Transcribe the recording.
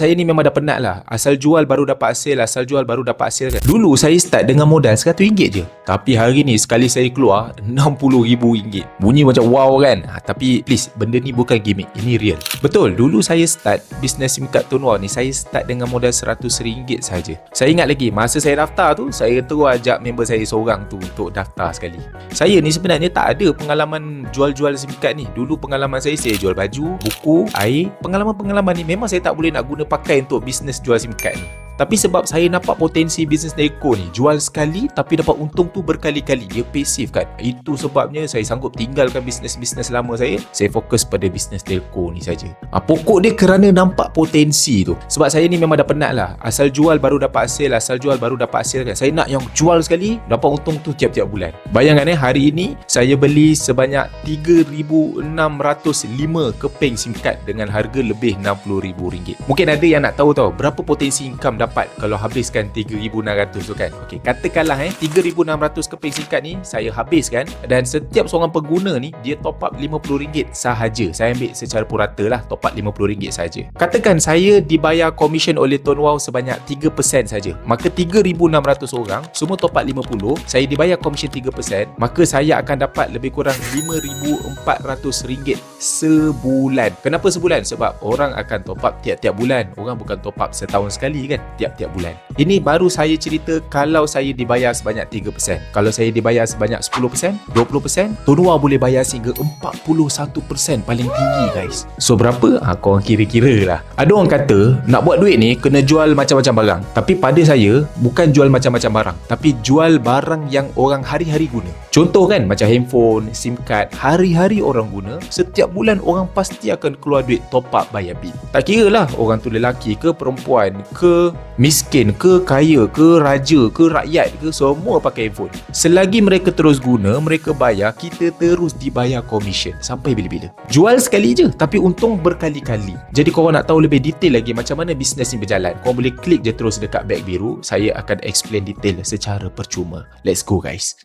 Saya ni memang dah penat lah. Asal jual baru dapat hasil, asal jual baru dapat hasil kan. Dulu saya start dengan modal RM100 je. Tapi hari ni sekali saya keluar RM60,000. Bunyi macam wow kan. Ha, tapi please, benda ni bukan gimmick. Ini real. Betul, dulu saya start bisnes SIM card Tun Wow ni, saya start dengan modal RM100 saja. Saya ingat lagi, masa saya daftar tu, saya terus ajak member saya seorang tu untuk daftar sekali. Saya ni sebenarnya tak ada pengalaman jual-jual SIM card ni. Dulu pengalaman saya, saya jual baju, buku, air. Pengalaman-pengalaman ni memang saya tak boleh nak guna pakai untuk bisnes jual SIM card ni. Tapi sebab saya nampak potensi bisnes Neko ni Jual sekali tapi dapat untung tu berkali-kali Dia pasif kan. Itu sebabnya saya sanggup tinggalkan bisnes-bisnes lama saya Saya fokus pada bisnes Neko ni saja. ha, Pokok dia kerana nampak potensi tu. Sebab saya ni memang dah penat lah. Asal jual baru dapat hasil Asal jual baru dapat hasil kan. Saya nak yang jual sekali Dapat untung tu tiap-tiap bulan. Bayangkan eh hari ini Saya beli sebanyak 3,605 keping card Dengan harga lebih RM60,000 Mungkin ada yang nak tahu tau Berapa potensi income dapat dapat kalau habiskan 3600 tu kan. Okey, katakanlah eh 3600 keping singkat ni saya habiskan dan setiap seorang pengguna ni dia top up RM50 sahaja. Saya ambil secara purata lah top up RM50 sahaja. Katakan saya dibayar komisen oleh Tuan Wow sebanyak 3% saja. Maka 3600 orang semua top up 50, saya dibayar komisen 3%, maka saya akan dapat lebih kurang RM5400 sebulan. Kenapa sebulan? Sebab orang akan top up tiap-tiap bulan. Orang bukan top up setahun sekali kan tiap-tiap bulan. Ini baru saya cerita kalau saya dibayar sebanyak 3%. Kalau saya dibayar sebanyak 10%, 20%, Tonua boleh bayar sehingga 41% paling tinggi guys. So berapa? Ha, korang kira-kira lah. Ada orang kata nak buat duit ni kena jual macam-macam barang. Tapi pada saya bukan jual macam-macam barang. Tapi jual barang yang orang hari-hari guna. Contoh kan macam handphone, SIM card, hari-hari orang guna. Setiap bulan orang pasti akan keluar duit top up bayar bil. Tak kira lah orang tu lelaki ke perempuan ke miskin ke kaya ke raja ke rakyat ke semua pakai handphone selagi mereka terus guna mereka bayar kita terus dibayar komisen sampai bila-bila. Jual sekali je tapi untung berkali-kali. Jadi korang nak tahu lebih detail lagi macam mana bisnes ni berjalan korang boleh klik je terus dekat beg biru. Saya akan explain detail secara percuma. Let's go guys